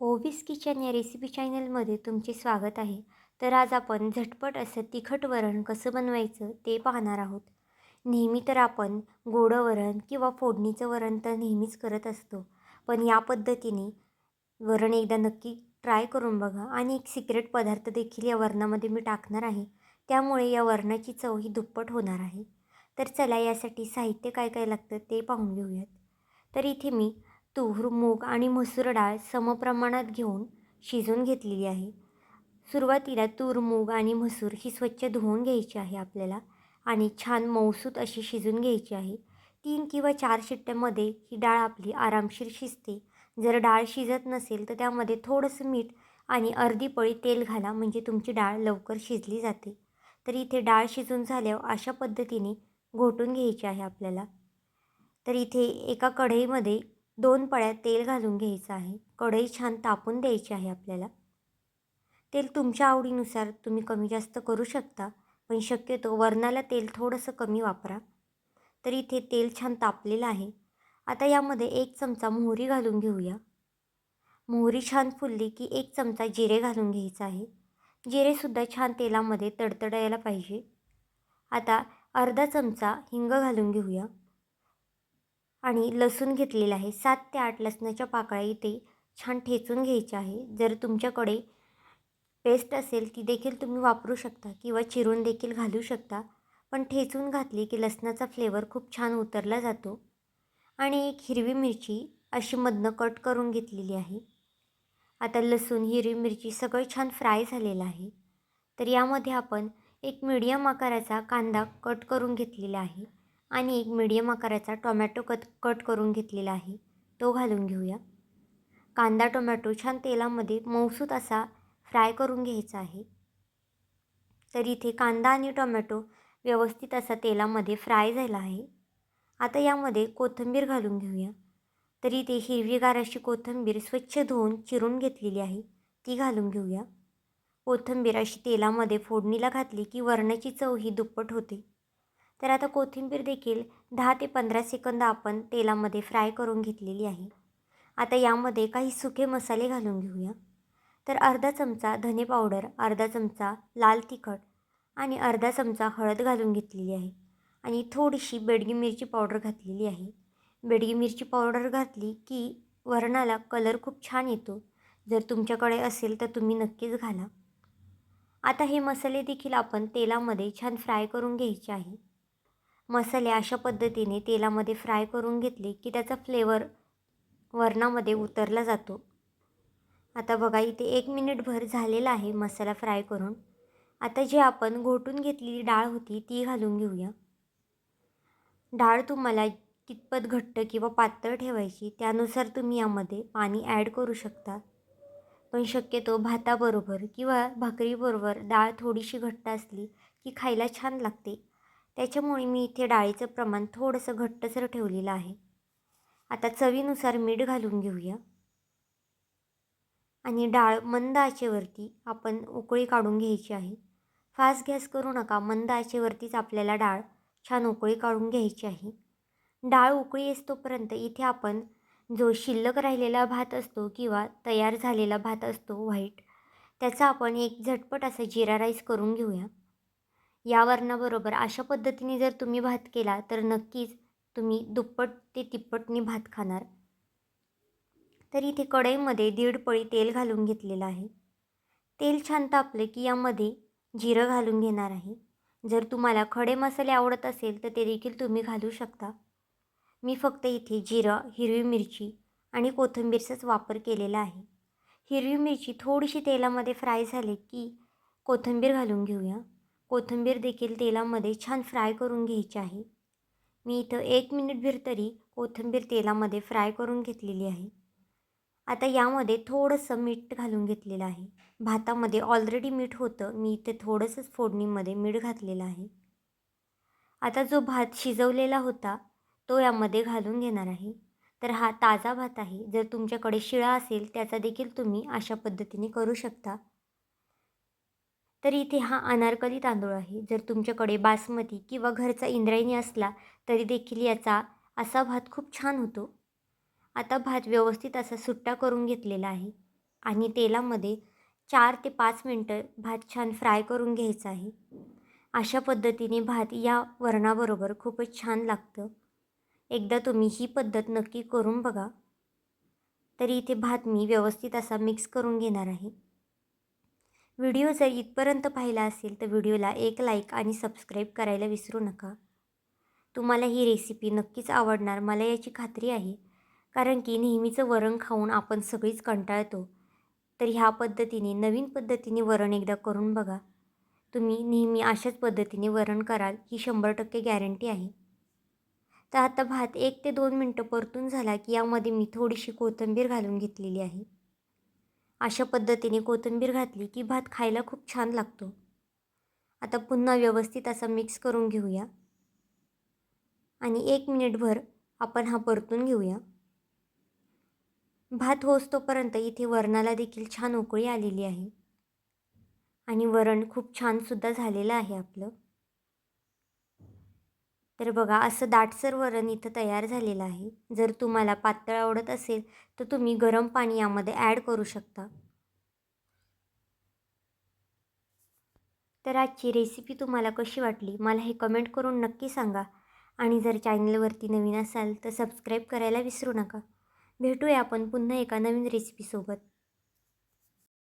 ओवीस kitchen या recipe चॅनलमध्ये तुमचे स्वागत आहे. तर आज आपण झटपट असं तिखट वरण कसं बनवायचं ते पाहणार आहोत. नेहमी तर आपण गोडं वरण किंवा फोडणीचं वरण तर नेहमीच करत असतो. पण या पद्धतीने वरण एकदा नक्की ट्राय करून बघा आणि एक सिक्रेट पदार्थ देखील या वरणामध्ये मी टाकणार आहे. त्यामुळे या वरणाची चव ही दुप्पट होणार आहे. तर चला यासाठी साहित्य काय काय लागतं ते पाहून घेऊयात. तर इथे मी तूर मूग आणि मसूर डाळ समप्रमाणात घेऊन शिजवून घेतलेली आहे. सुरुवातीला तूर मूग आणि मसूर ही स्वच्छ धुवून घ्यायची आहे आपल्याला आणि छान मऊसूत अशी शिजून घ्यायची आहे. तीन किंवा चार शिट्ट्यामध्ये ही डाळ आपली आरामशीर शिजते. जर डाळ शिजत नसेल तर त्यामध्ये थोडंसं मीठ आणि अर्धी पळी तेल घाला म्हणजे तुमची डाळ लवकर शिजली जाते. तर इथे डाळ शिजून झाल्यावर अशा पद्धतीने घोटून घ्यायची आहे आपल्याला. तर इथे एका कढईमध्ये दोन पळ्या तेल घालून घ्यायचं आहे. कढई छान तापून द्यायची आहे आपल्याला. तेल तुमच्या आवडीनुसार तुम्ही कमी जास्त करू शकता पण शक्यतो वरणाला तेल थोडंसं कमी वापरा. तर इथे तेल छान तापलेलं आहे. आता यामध्ये एक चमचा मोहरी घालून घेऊया. मोहरी छान फुलली की एक चमचा जिरे घालून घ्यायचा आहे. जिरेसुद्धा छान तेलामध्ये तडतडायला पाहिजे. आता अर्धा चमचा हिंग घालून घेऊया. आणि लसूण घेतलेलं आहे. सात ते आठ लसणाच्या पाकळ्या इथे छान ठेचून घ्यायच्या आहे. जर तुमच्याकडे पेस्ट असेल ती देखील तुम्ही वापरू शकता किंवा चिरून देखील घालू शकता. पण ठेचून घातली की लसणाचा फ्लेवर खूप छान उतरला जातो. आणि एक हिरवी मिरची अशी मधनं कट करून घेतलेली आहे. आता लसूण हिरवी मिरची सगळं छान फ्राय झालेलं आहे. तर यामध्ये आपण एक मीडियम आकाराचा कांदा कट करून घेतलेला आहे. आणि एक मीडियम आकाराचा टोमॅटो कट कट करून घेतलेला आहे. तो घालून घेऊया. कांदा टोमॅटो छान तेलामध्ये मौसूत असा फ्राय करून घ्यायचा आहे. तर इथे कांदा आणि टोमॅटो व्यवस्थित असा तेलामध्ये फ्राय झाला आहे. आता यामध्ये कोथिंबीर घालून घेऊया. तर इथे हिरवीगार अशी कोथिंबीर स्वच्छ धुवून चिरून घेतलेली आहे. ती घालून घेऊया. कोथिंबीर अशी तेलामध्ये फोडणीला घातली की वरणाची चव ही दुप्पट होते. तर आता कोथिंबीर देखील दहा ते पंधरा सेकंद आपण तेलामध्ये फ्राय करून घेतलेली आहे. आता यामध्ये काही सुके मसाले घालून घेऊया. तर अर्धा चमचा धने पावडर अर्धा चमचा लाल तिखट आणि अर्धा चमचा हळद घालून घेतलेली आहे. आणि थोडीशी बेडगी मिरची पावडर घातलेली आहे. बेडगी मिरची पावडर घातली की वरणाला कलर खूप छान येतो. जर तुमच्याकडे असेल तर तुम्ही नक्कीच घाला. आता हे मसाले देखील आपण तेलामध्ये छान फ्राय करून घ्यायचे आहे. मसाले अशा पद्धतीने तेलामध्ये फ्राय करून घेतले की त्याचा फ्लेवर वरणामध्ये उतरला जातो. आता बघा इथे एक मिनिटभर झालेला आहे मसाला फ्राय करून. आता जे आपण घोटून घेतलेली डाळ होती ती घालून घेऊया. डाळ तुम्हाला कितपत घट्ट किंवा पातळ ठेवायची त्यानुसार तुम्ही यामध्ये पाणी ॲड करू शकता. पण शक्यतो भाताबरोबर किंवा भाकरीबरोबर डाळ थोडीशी घट्ट असली की खायला छान लागते. त्याच्यामुळे मी इथे डाळीचं प्रमाण थोडंसं घट्टसर ठेवलेलं आहे. आता चवीनुसार मीठ घालून घेऊया. आणि डाळ मंद आचेवरती आपण उकळी काढून घ्यायची आहे. फास्ट गॅस करू नका मंद आचेवरतीच आपल्याला डाळ छान उकळी काढून घ्यायची आहे. डाळ उकळी असतोपर्यंत इथे आपण जो शिल्लक राहिलेला भात असतो किंवा तयार झालेला भात असतो व्हाईट त्याचा आपण एक झटपट असा जिरा राईस करून घेऊया. या वरणाबरोबर अशा पद्धतीने जर तुम्ही भात केला तर नक्कीच तुम्ही दुप्पट ते तिप्पटने भात खाणार. तर इथे कढईमध्ये दीड पळी तेल घालून घेतलेलं आहे. तेल छान तापले की यामध्ये जिरं घालून घेणार आहे. जर तुम्हाला खडे मसाले आवडत असेल तर ते देखील तुम्ही घालू शकता. मी फक्त इथे जिरं हिरवी मिरची आणि कोथिंबीरचाच वापर केलेला आहे. हिरवी मिरची थोडीशी तेलामध्ये फ्राय झाली की कोथिंबीर घालून घेऊया. कोथिंबीर देखील तेलामध्ये छान फ्राय करून घ्यायची आहे. मी इथं एक मिनिटभर तरी कोथिंबीर तेलामध्ये फ्राय करून घेतलेली आहे. आता यामध्ये थोडंसं मीठ घालून घेतलेलं आहे. भातामध्ये ऑलरेडी मीठ होतं. मी इथे थोडंसंच फोडणीमध्ये मीठ घातलेलं आहे. आता जो भात शिजवलेला होता तो यामध्ये घालून घेणार आहे. तर हा ताजा भात आहे. जर तुमच्याकडे शिळा असेल त्याचा देखील तुम्ही अशा पद्धतीने करू शकता. तर इथे हा अनारकली तांदूळ आहे. जर तुमच्याकडे बासमती किंवा घरचा इंद्रायणी असला तरी देखील याचा असा भात खूप छान होतो. आता भात व्यवस्थित असा सुट्टा करून घेतलेला आहे आणि तेलामध्ये चार ते पाच मिनटं भात छान फ्राय करून घ्यायचा आहे. अशा पद्धतीने भात या वरणाबरोबर खूपच छान लागतं. एकदा तुम्ही ही पद्धत नक्की करून बघा. तरी इथे भात मी व्यवस्थित असा मिक्स करून घेणार आहे. व्हिडिओ जर इथपर्यंत पाहिला असेल तर व्हिडिओला एक लाईक आणि सबस्क्राईब करायला विसरू नका. तुम्हाला ही रेसिपी नक्कीच आवडणार. मला याची खात्री आहे. कारण की नेहमीचं वरण खाऊन आपण सगळीच कंटाळतो. तर ह्या पद्धतीने नवीन पद्धतीने वरण एकदा करून बघा. तुम्ही नेहमी अशाच पद्धतीने वरण कराल ही शंभर टक्के गॅरंटी आहे. तर आता भात एक ते दोन मिनटं परतून झाला की यामध्ये मी थोडीशी कोथिंबीर घालून घेतलेली आहे. अशा पद्धतीने कोथिंबीर घातली की भात खायला खूप छान लागतो. आता पुन्हा व्यवस्थित असा मिक्स करून घेऊया. आणि एक मिनिटभर आपण हा परतून घेऊया. भात होस तोपर्यंत इथे वरणाला देखील छान उकळी आलेली आहे. आणि वरण खूप छानसुद्धा झालेलं आहे आपलं. तर बघा असं दाटसर वरण इथं तयार झालेलं आहे. जर तुम्हाला पातळ आवडत असेल तर तुम्ही गरम पाणी यामध्ये ॲड करू शकता. तर आजची रेसिपी तुम्हाला कशी वाटली मला हे कमेंट करून नक्की सांगा. आणि जर चॅनलवरती नवीन असाल तर सबस्क्राईब करायला विसरू नका. भेटूया आपण पुन्हा एका नवीन रेसिपीसोबत.